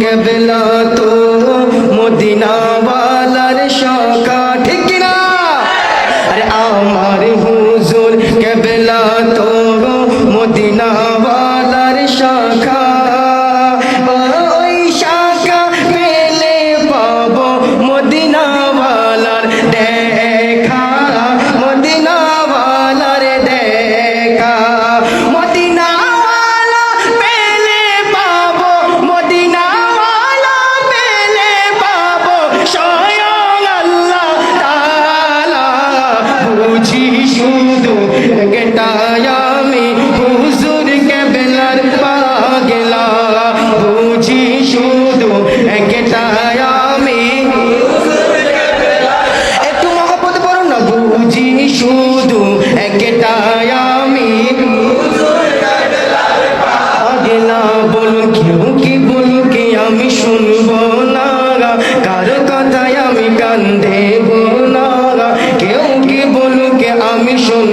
কেবলা তো মদিনা। আমি শুনব